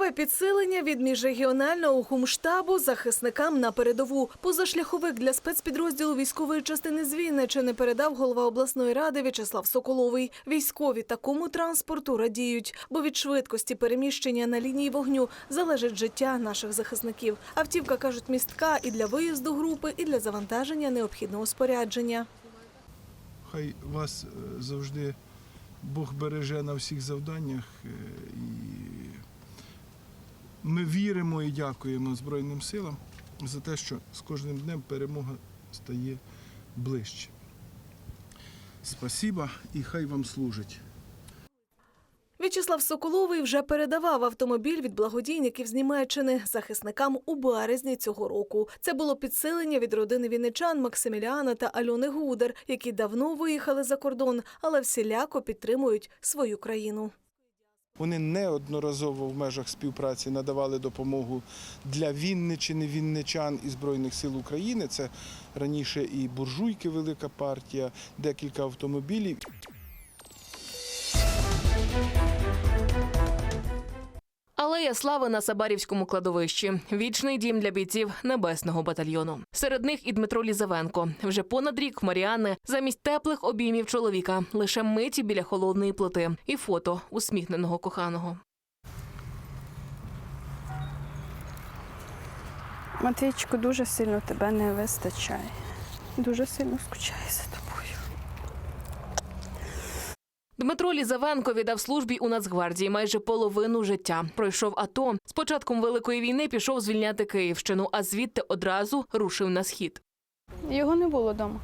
Чергове підсилення від міжрегіонального хумштабу захисникам на передову. Позашляховик для спецпідрозділу військової частини з Вінничини передав голова обласної ради В'ячеслав Соколовий. Військові такому транспорту радіють, бо від швидкості переміщення на лінії вогню залежить життя наших захисників. Автівка кажуть містка і для виїзду групи, і для завантаження необхідного спорядження. Хай вас е, завжди Бог береже на всіх завданнях. е, І ми віримо і дякуємо Збройним силам за те, що з кожним днем перемога стає ближче. Спасіба і хай вам служить. В'ячеслав Соколовий вже передавав автомобіль від благодійників з Німеччини захисникам у березні цього року. Це було підсилення від родини вінничан Максиміліана та Альони Гудер, які давно виїхали за кордон, але всіляко підтримують свою країну. Вони неодноразово в межах співпраці надавали допомогу для Вінничини, Вінничан і Збройних сил України. Це раніше і буржуйки, велика партія, декілька автомобілів. Алея слави на Сабарівському кладовищі. Вічний дім для бійців небесного батальйону. Серед них і Дмитро Лізавенко. Вже понад рік Маріани замість теплих обіймів чоловіка лише миті біля холодної плити і фото усміхненого коханого. Матвійчику, дуже сильно тебе не вистачає. Дуже сильно скучаю за тобою. Дмитро Лізавенко віддав службі у Нацгвардії майже половину життя. Пройшов АТО. З початком великої війни пішов звільняти Київщину, а звідти одразу рушив на схід. Його не було вдома.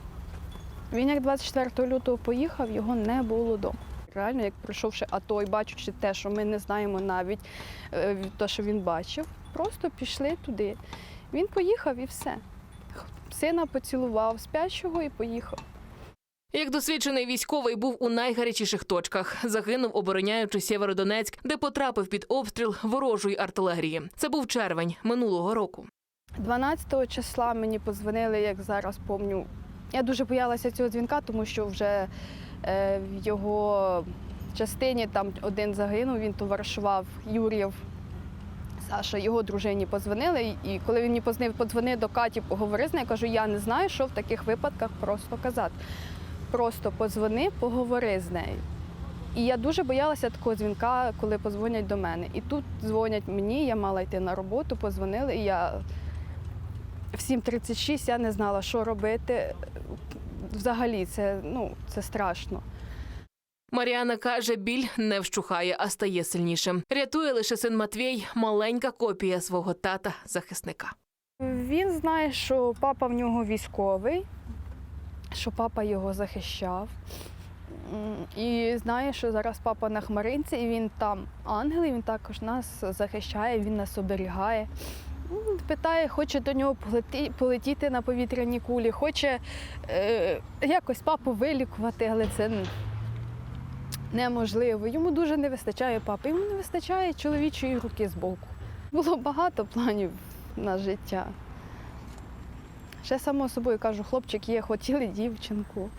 Він як 24 лютого поїхав, його не було вдома. Реально, як пройшовши АТО і бачучи те, що ми не знаємо навіть те, що він бачив, просто пішли туди. Він поїхав і все. Сина поцілував спящого і поїхав. Як досвідчений військовий був у найгарячіших точках, загинув, обороняючи Сєвєродонецьк, де потрапив під обстріл ворожої артилерії. Це був червень минулого року. 12 числа мені подзвонили, як зараз пам'ятаю. Я дуже боялася цього дзвінка, тому що вже е, в його частині там один загинув, він товаришував Юрієв. Саша, його дружині подзвонили, і коли він мені позвонив, подзвони до Каті, поговори з нею, я кажу, я не знаю, що в таких випадках просто казати. Просто подзвони, поговори з нею. І я дуже боялася такого дзвінка, коли подзвонять до мене. І тут дзвонять мені, я мала йти на роботу, подзвонили, і я в 7.36 я не знала, що робити. Взагалі, це, ну, це страшно. Маріана каже, біль не вщухає, а стає сильнішим. Рятує лише син Матвій, маленька копія свого тата захисника. Він знає, що папа в нього військовий, що папа його захищав. І знає, що зараз папа на хмаринці, і він там ангел, і він також нас захищає, він нас оберігає. Питає, хоче до нього полетіти на повітряній кулі, хоче е, якось папу вилікувати, але це неможливо. Йому дуже не вистачає папи, йому не вистачає чоловічої руки збоку. Було багато планів на життя. Ще само собою кажу, хлопчик є, хотіли дівчинку.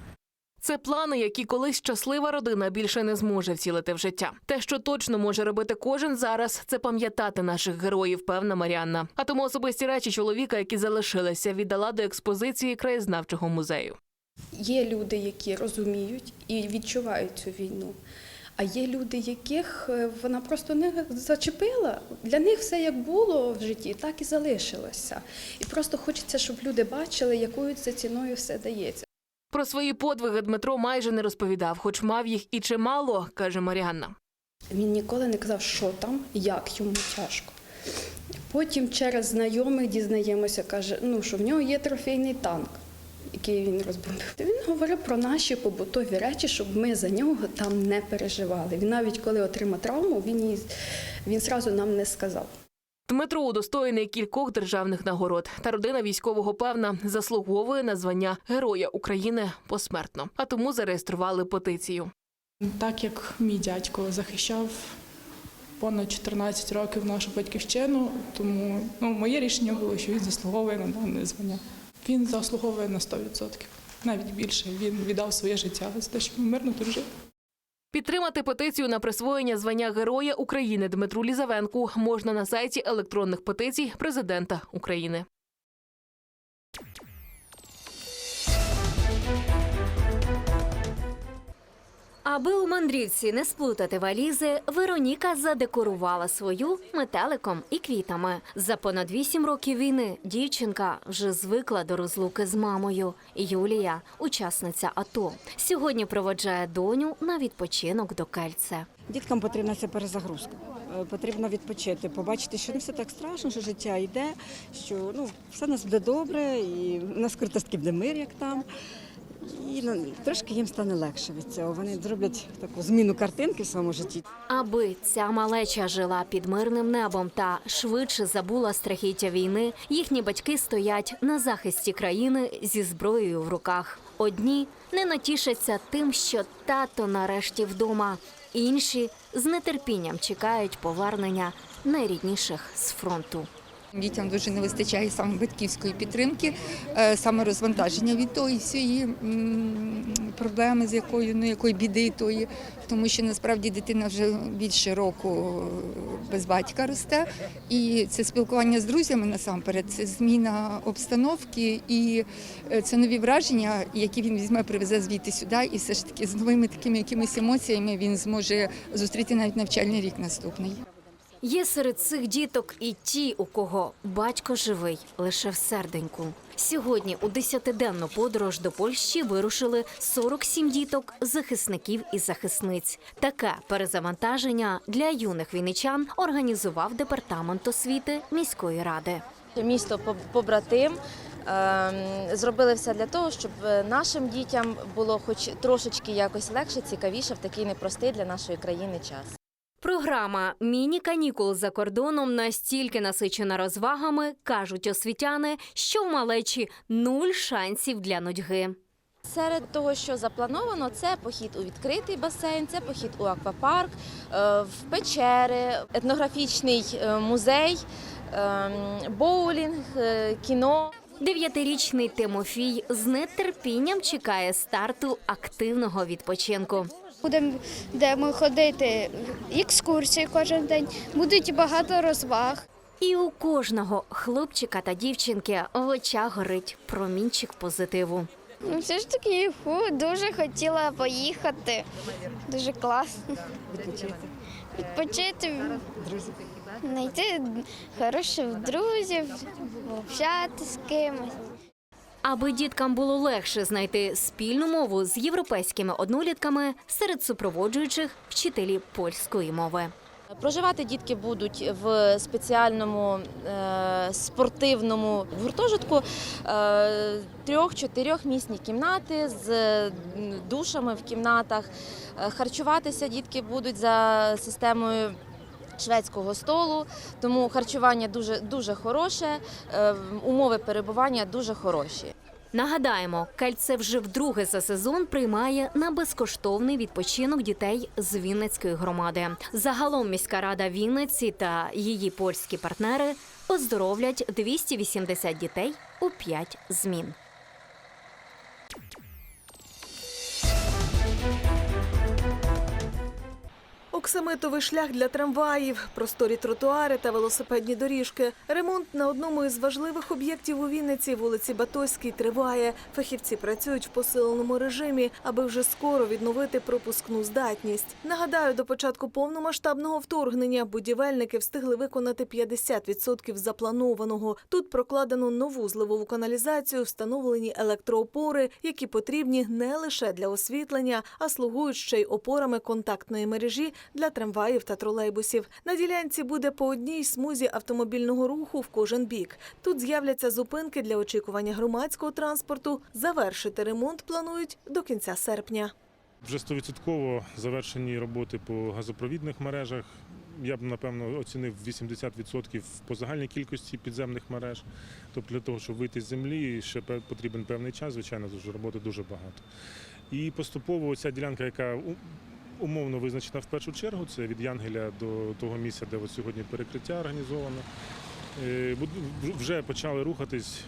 Це плани, які колись щаслива родина більше не зможе втілити в життя. Те, що точно може робити кожен зараз, це пам'ятати наших героїв, певна Маріанна. А тому особисті речі чоловіка, які залишилися, віддала до експозиції краєзнавчого музею. Є люди, які розуміють і відчувають цю війну. А є люди, яких е, вона просто не зачепила. Для них все як було в житті, так і залишилося. І просто хочеться, щоб люди бачили, якою це ціною все дається. Про свої подвиги Дмитро майже не розповідав, хоч мав їх і чимало, каже Маріанна. Він ніколи не казав, що там, як йому тяжко. Потім через знайомих дізнаємося, каже, ну, що в нього є трофейний танк, який він розбомбив. Він говорив про наші побутові речі, щоб ми за нього там не переживали. Він навіть коли отримав травму, він її, він зразу нам не сказав. Дмитро удостоєний кількох державних нагород, та родина військового певна заслуговує на звання Героя України посмертно, а тому зареєстрували петицію. Так як мій дядько захищав понад 14 років нашу батьківщину, тому ну, моє рішення було, що він заслуговує на дане звання. Він заслуговує на 100%, навіть більше. Він віддав своє життя за те, щоб мирно тут жив. Підтримати петицію на присвоєння звання Героя України Дмитру Лізавенку можна на сайті електронних петицій президента України. Аби у мандрівці не сплутати валізи, Вероніка задекорувала свою метеликом і квітами. За понад вісім років війни дівчинка вже звикла до розлуки з мамою. Юлія, учасниця АТО, сьогодні проводжає доню на відпочинок до Кельце. Діткам потрібна ця перезагрузка. Е, Потрібно відпочити, побачити, що не все так страшно, що життя йде, що ну все нас буде добре, і у нас критостки буде мир, як там. І ну, трошки їм стане легше від цього. Вони зроблять таку зміну картинки в своєму житті. Аби ця малеча жила під мирним небом та швидше забула страхіття війни, їхні батьки стоять на захисті країни зі зброєю в руках. Одні не натішаться тим, що тато нарешті вдома, інші з нетерпінням чекають повернення найрідніших з фронту. Дітям дуже не вистачає саме батьківської підтримки, е, саме розвантаження від тої всієї проблеми, з якою ну якої біди тої, тому що насправді дитина вже більше року е, без батька росте, і це спілкування з друзями насамперед, це зміна обстановки і е, це нові враження, які він візьме, привезе звідти сюди, і все ж таки з новими такими якимись емоціями він зможе зустріти навіть навчальний рік наступний. Є серед цих діток і ті, у кого батько живий лише в серденьку. Сьогодні у десятиденну подорож до Польщі вирушили 47 діток, захисників і захисниць. Таке перезавантаження для юних вінничан організував департамент освіти міської ради. місто по- побратим. ем, Зробили все для того, щоб нашим дітям було хоч трошечки якось легше, цікавіше в такий непростий для нашої країни час. Програма міні-канікул за кордоном настільки насичена розвагами, кажуть освітяни, що в малечі нуль шансів для нудьги. Серед того, що заплановано, це похід у відкритий басейн, це похід у аквапарк, е, в печери, етнографічний е, музей, ем, боулінг, е, кіно. Дев'ятирічний Тимофій з нетерпінням чекає старту активного відпочинку. Будемо ходити екскурсії кожен день, будуть багато розваг. І у кожного хлопчика та дівчинки в очах горить промінчик позитиву. Ну, все ж таки, фу, дуже хотіла поїхати. Дуже класно. Відпочити. Відпочити, знайти хороших друзів, общати з кимось. Аби діткам було легше знайти спільну мову з європейськими однолітками серед супроводжуючих вчителі польської мови. Проживати дітки будуть в спеціальному е, спортивному гуртожитку е, трьох-чотирьох місні кімнати з душами в кімнатах. Е, Харчуватися дітки будуть за системою. Шведського столу, тому харчування дуже дуже хороше, е, умови перебування дуже хороші. Нагадаємо, кальце вже вдруге за сезон приймає на безкоштовний відпочинок дітей з Вінницької громади. Загалом міська рада Вінниці та її польські партнери оздоровлять 280 дітей у 5 змін. Оксамитовий шлях для трамваїв, просторі тротуари та велосипедні доріжки. Ремонт на одному із важливих об'єктів у Вінниці, вулиці Батойській, триває. Фахівці працюють в посиленому режимі, аби вже скоро відновити пропускну здатність. Нагадаю, до початку повномасштабного вторгнення будівельники встигли виконати 50% запланованого. Тут прокладено нову зливову каналізацію, встановлені електроопори, які потрібні не лише для освітлення, а слугують ще й опорами контактної мережі для трамваїв та тролейбусів. На ділянці буде по одній смузі автомобільного руху в кожен бік. Тут з'являться зупинки для очікування громадського транспорту. Завершити ремонт планують до кінця серпня. Вже 100% завершені роботи по газопровідних мережах. Я б напевно оцінив 80% по загальній кількості підземних мереж. Тобто для того, щоб вийти з землі, ще потрібен певний час, звичайно, роботи дуже багато. І поступово ця ділянка, яка умовно визначена в першу чергу, це від Янгеля до того місця, де от сьогодні перекриття організовано. е, Вже почали рухатись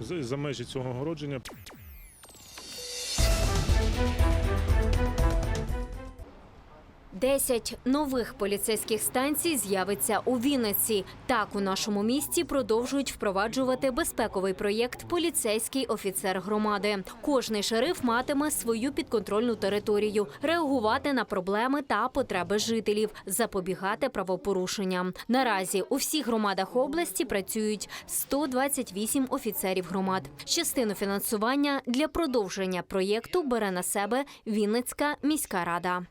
за- за межі цього огородження. Десять нових поліцейських станцій з'явиться у Вінниці. Так у нашому місті продовжують впроваджувати безпековий проєкт Поліцейський офіцер громади. Кожний шериф матиме свою підконтрольну територію, реагувати на проблеми та потреби жителів, запобігати правопорушенням. Наразі у всіх громадах області працюють 128 офіцерів громад. Частину фінансування для продовження проєкту бере на себе Вінницька міська рада.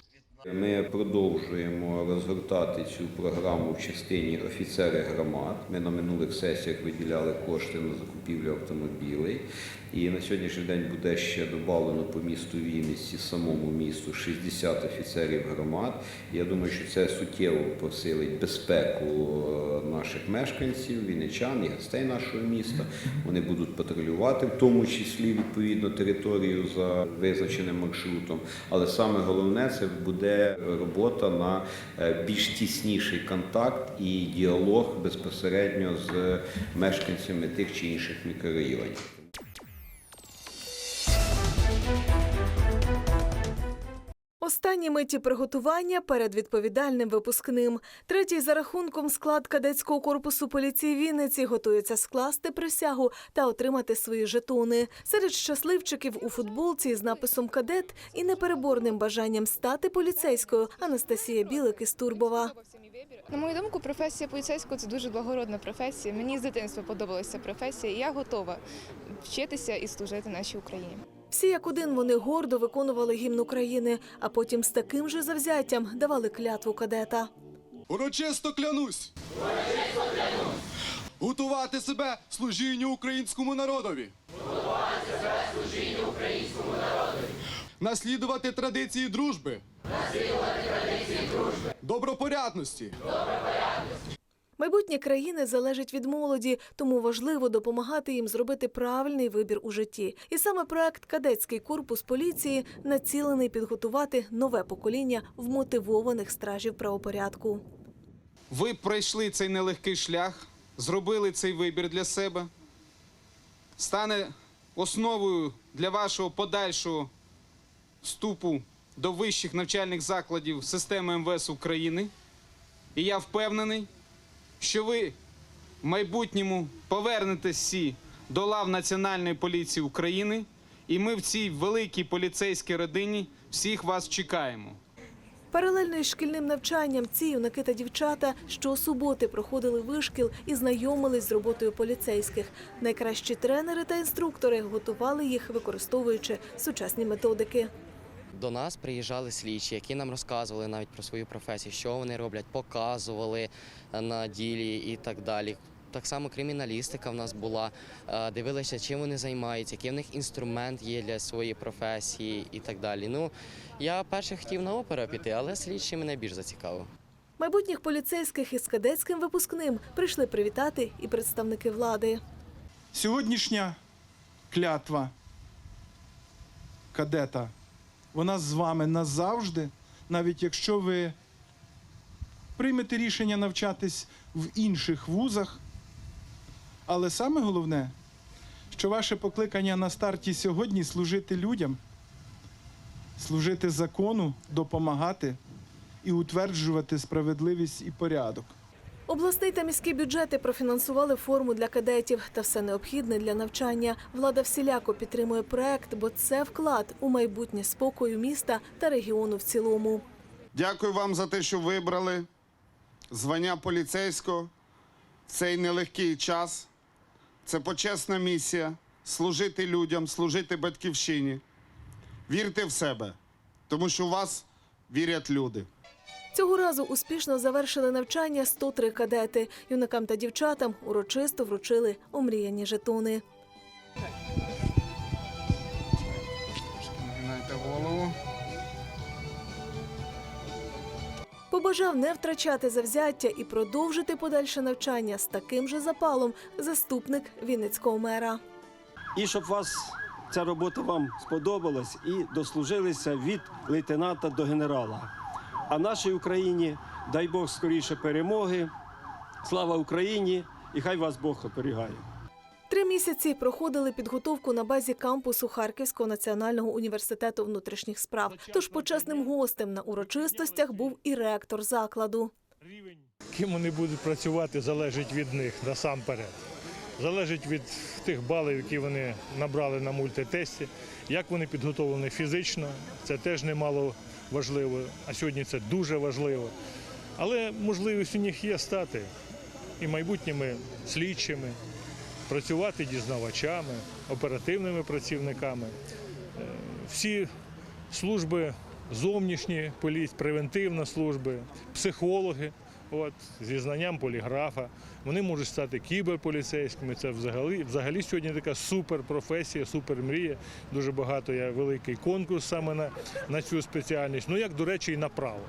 Ми продовжуємо розгортати цю програму в частині офіцери громад. Ми на минулих сесіях виділяли кошти на закупівлю автомобілей. І на сьогоднішній день буде ще додано по місту Вінниці, самому місту 60 офіцерів громад. Я думаю, що це суттєво посилить безпеку е, наших мешканців, вінничан і гостей нашого міста. Вони будуть патрулювати, в тому числі відповідно територію за визначеним маршрутом. Але саме головне це буде робота на е, більш тісніший контакт і діалог безпосередньо з мешканцями тих чи інших мікрорайонів. Останні миті приготування перед відповідальним випускним. Третій за рахунком склад кадетського корпусу поліції Вінниці готується скласти присягу та отримати свої жетони. Серед щасливчиків у футболці із написом Кадет і непереборним бажанням стати поліцейською Анастасія Білик із Турбова. На мою думку, професія поліцейського це дуже благородна професія. Мені з дитинства подобалася професія, і я готова вчитися і служити нашій Україні. Всі як один вони гордо виконували гімн України, а потім з таким же завзяттям давали клятву кадета. Урочисто клянусь! Готувати себе служінню українському народові! Готувати себе служінню українському народові! Наслідувати традиції дружби! Наслідувати традиції дружби! Добропорядності! Майбутнє країни залежить від молоді, тому важливо допомагати їм зробити правильний вибір у житті. І саме проект Кадетський корпус поліції націлений підготувати нове покоління вмотивованих стражів правопорядку. Ви пройшли цей нелегкий шлях, зробили цей вибір для себе, стане основою для вашого подальшого вступу до вищих навчальних закладів системи МВС України. І я впевнений, що ви в майбутньому повернетесь всі до лав Національної поліції України, і ми в цій великій поліцейській родині всіх вас чекаємо. Паралельно із шкільним навчанням ці юнаки та дівчата щосуботи проходили вишкіл і знайомились з роботою поліцейських. Найкращі тренери та інструктори готували їх, використовуючи сучасні методики. До нас приїжджали слідчі, які нам розказували навіть про свою професію, що вони роблять, показували е, на ділі і так далі. Так само криміналістика в нас була, е, дивилися, чим вони займаються, який в них інструмент є для своєї професії і так далі. Ну, я перше хотів на оперу піти, але слідчі мене більш зацікавив. Майбутніх поліцейських із кадетським випускним прийшли привітати і представники влади. Сьогоднішня клятва кадета, вона з вами назавжди, навіть якщо ви приймете рішення навчатись в інших вузах. Але саме головне, що ваше покликання на старті сьогодні служити людям, служити закону, допомагати і утверджувати справедливість і порядок. Обласний та міські бюджети профінансували форму для кадетів та все необхідне для навчання. Влада всіляко підтримує проект, бо це вклад у майбутнє спокою міста та регіону в цілому. Дякую вам за те, що вибрали звання поліцейського в цей нелегкий час. Це почесна місія служити людям, служити батьківщині. Вірте в себе, тому що в вас вірять люди. Цього разу успішно завершили навчання 103 кадети. Юнакам та дівчатам урочисто вручили омріяні жетони. Голову. Побажав не втрачати завзяття і продовжити подальше навчання з таким же запалом заступник Вінницького мера. І щоб вас ця робота вам сподобалась і дослужилися від лейтенанта до генерала. А нашій Україні дай Бог скоріше перемоги. Слава Україні! І хай вас Бог оберігає. Три місяці проходили підготовку на базі кампусу Харківського національного університету внутрішніх справ. Тож почесним гостем на урочистостях був і ректор закладу. Ким вони будуть працювати, залежить від них насамперед. Залежить від тих балів, які вони набрали на мультитесті, як вони підготовлені фізично, це теж немало важливо, а сьогодні це дуже важливо. Але можливість у них є стати і майбутніми слідчими, працювати дізнавачами, оперативними працівниками. Е, Всі служби зовнішні, поліць, превентивна служби, психологи. От, зі знанням поліграфа. Вони можуть стати кіберполіцейськими. Це взагалі, взагалі сьогодні така суперпрофесія, супермрія. Дуже багато є великий конкурс саме на, на цю спеціальність. Ну, як, до речі, і на право.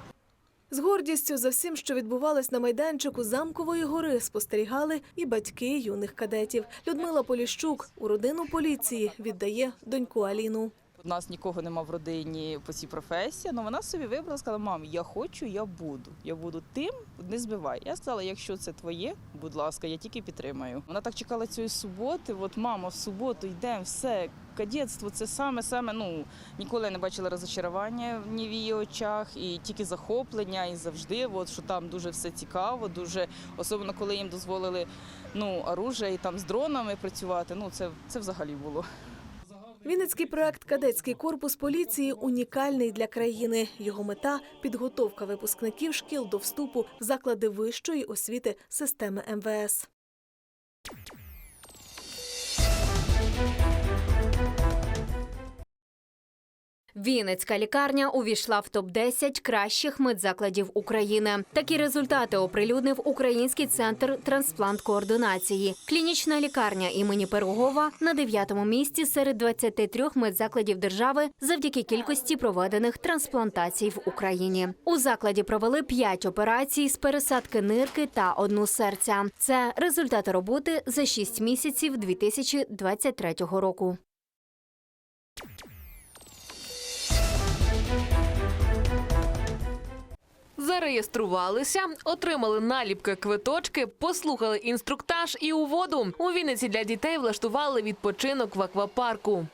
З гордістю за всім, що відбувалось на майданчику замкової гори, спостерігали і батьки юних кадетів. Людмила Поліщук у родину поліції віддає доньку Аліну. Нас нікого нема в родині по цій професії, але вона собі вибрала, сказала, мам, я хочу, я буду. Я буду тим, не збивай. Я сказала, якщо це твоє, будь ласка, я тільки підтримаю. Вона так чекала цієї суботи. От мама, в суботу йдемо, все. Кадетство це саме саме. Ну ніколи не бачила розочарування в її очах, і тільки захоплення, і завжди, от що там дуже все цікаво, дуже особливо коли їм дозволили ну оружие і там з дронами працювати. Ну це, це взагалі було. Вінницький проект Кадетський корпус поліції унікальний для країни. Його мета підготовка випускників шкіл до вступу в заклади вищої освіти системи МВС. Вінницька лікарня увійшла в топ-10 кращих медзакладів України. Такі результати оприлюднив Український центр трансплант-координації. Клінічна лікарня імені Пирогова на дев'ятому місці серед 23 медзакладів держави завдяки кількості проведених трансплантацій в Україні. У закладі провели 5 операцій з пересадки нирки та одну серця. Це результати роботи за 6 місяців 2023 року. Зареєструвалися, отримали наліпки квиточки, послухали інструктаж і у воду. У Вінниці для дітей влаштували відпочинок в аквапарку.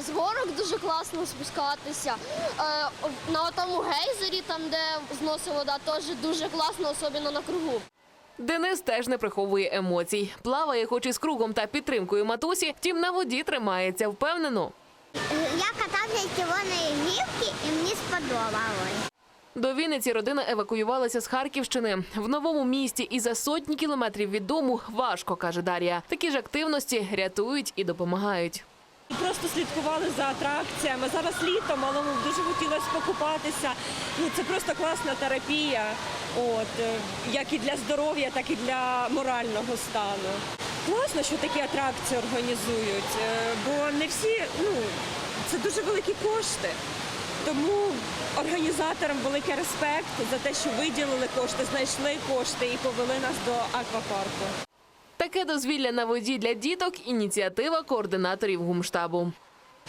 З горок дуже класно спускатися. Е, На тому гейзері, там де зносить вода, теж дуже класно, особливо на кругу. Денис теж не приховує емоцій. Плаває, хоч і з кругом та підтримкою матусі, втім на воді тримається впевнено. Я катався з червоної гілки і мені сподобалось. До Вінниці родина евакуювалася з Харківщини. В новому місті і за сотні кілометрів від дому важко, каже Дар'я. Такі ж активності рятують і допомагають. Просто слідкували за атракціями. Зараз літо, малому дуже хотілося покупатися. Ну це просто класна терапія. От е, як і для здоров'я, так і для морального стану. Класно, що такі атракції організують, е, бо не всі, ну це дуже великі кошти. Тому організаторам великий респект за те, що виділили кошти, знайшли кошти і повели нас до аквапарку. Таке дозвілля на воді для діток ініціатива координаторів гумштабу.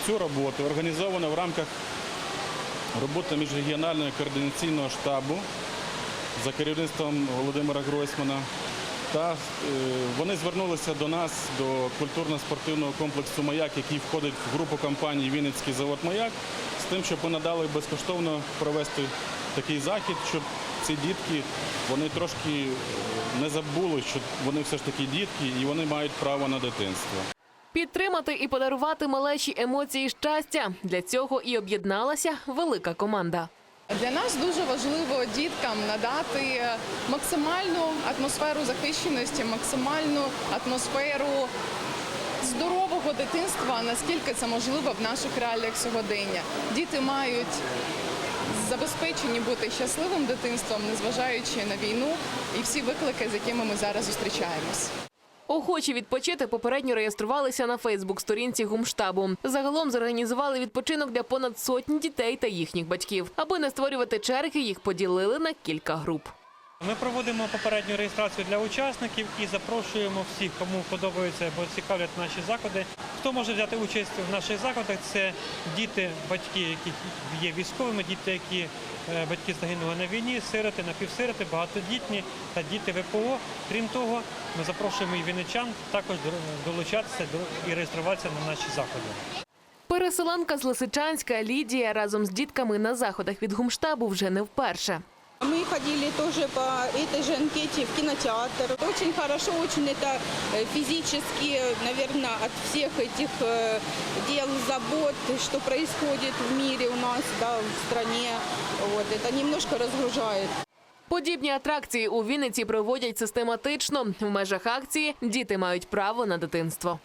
Цю роботу організовано в рамках роботи міжрегіонального координаційного штабу за керівництвом Володимира Гройсмана. Та е, вони звернулися до нас, до культурно-спортивного комплексу Маяк, який входить в групу компаній Вінницький завод Маяк, тим, щоб ми надали безкоштовно провести такий захід, щоб ці дітки вони трошки е, не забули, що вони все ж таки дітки і вони мають право на дитинство. Підтримати і подарувати малечі емоції щастя. Для цього і об'єдналася велика команда. Для нас дуже важливо діткам надати максимальну атмосферу захищеності, максимальну атмосферу здорового дитинства, наскільки це можливо в наших реаліях сьогодення. Діти мають забезпечені бути щасливим дитинством, незважаючи на війну і всі виклики, з якими ми зараз зустрічаємось. Охочі відпочити попередньо реєструвалися на Фейсбук-сторінці гумштабу. Загалом зорганізували відпочинок для понад сотні дітей та їхніх батьків. Аби не створювати черги, їх поділили на кілька груп. Ми проводимо попередню реєстрацію для учасників і запрошуємо всіх, кому подобаються або цікавлять наші заходи. Хто може взяти участь в наших заходах? Це діти, батьки, які є військовими, діти, які е, батьки загинули на війні, сироти, напівсироти, багатодітні та діти ВПО. Крім того, ми запрошуємо і вінничан також долучатися і реєструватися на наші заходи. Переселенка з Лисичанська Лідія разом з дітками на заходах від гумштабу вже не вперше. Мы ходили тоже по этой же анкете в кинотеатр. Очень хорошо, очень это э, физически, наверное, от всех этих э, дел, забот, что происходит в мире у нас, да, в стране. Вот, это немножко разгружает. Подібні атракції у Вінниці проводять систематично. В межах акції діти мають право на дитинство.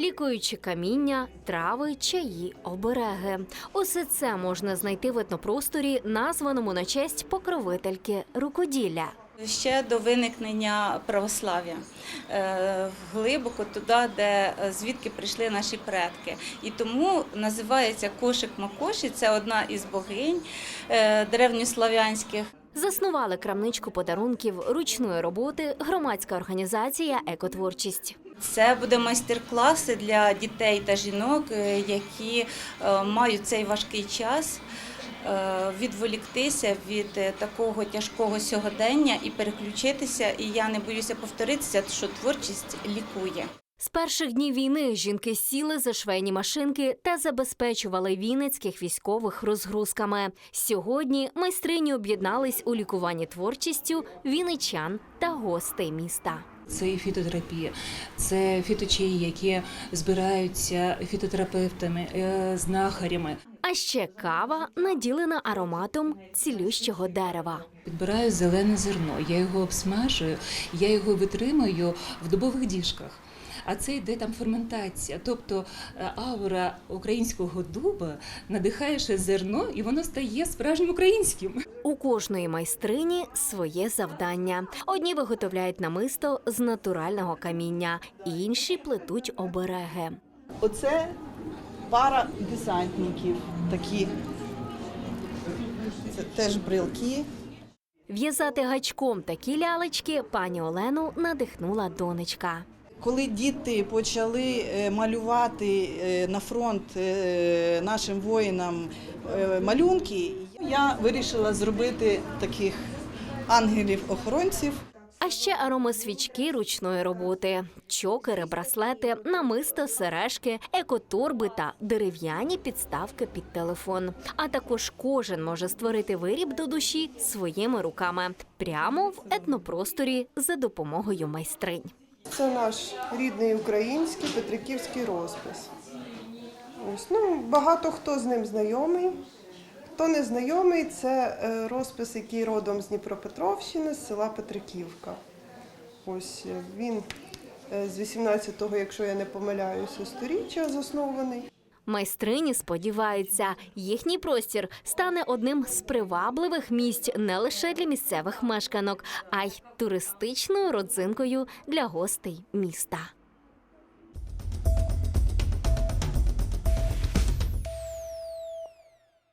Лікуючі каміння, трави, чаї, обереги. Усе це можна знайти в етнопросторі, названому на честь покровительки рукоділля. Ще до виникнення православ'я Е, глибоко туди, де е, звідки прийшли наші предки. І тому називається кошик Макоші. Це одна із богинь е, древньослав'янських. Заснували крамничку подарунків ручної роботи громадська організація Екотворчість. Це буде майстер-класи для дітей та жінок, е, які е, мають цей важкий час. е, Відволіктися від такого тяжкого сьогодення і переключитися. І я не боюся повторитися, що творчість лікує. З перших днів війни жінки сіли за швейні машинки та забезпечували вінницьких військових розгрузками. Сьогодні майстрині об'єднались у лікуванні творчістю вінничан та гостей міста. Це і фітотерапія, це фіточаї, які збираються фітотерапевтами, е, знахарями. А ще кава наділена ароматом цілющого дерева. Підбираю зелене зерно, я його обсмажую, я його витримую в дубових діжках. А це йде там ферментація, тобто е, аура українського дуба надихає ще зерно, і воно стає справжнім українським. У кожної майстрині своє завдання. Одні виготовляють намисто з натурального каміння, інші плетуть обереги. Оце пара десантників такі. Це теж брилки. В'язати гачком такі лялечки пані Олену надихнула донечка. Коли діти почали е, малювати е, на фронт е, нашим воїнам малюнки, я вирішила зробити таких ангелів-охоронців. А ще аромасвічки ручної роботи, чокери, браслети, намисто, сережки, екоторби та дерев'яні підставки під телефон. А також кожен може створити виріб до душі своїми руками прямо в етнопросторі за допомогою майстринь. Це наш рідний український петриківський розпис. Ось, ну, багато хто з ним знайомий. Хто не знайомий, це е, розпис, який родом з Дніпропетровщини, з села Петриківка. Ось е, він е, з 18-го, якщо я не помиляюся, сторіччя заснований. Майстрині сподіваються, їхній простір стане одним з привабливих місць не лише для місцевих мешканок, а й туристичною родзинкою для гостей міста.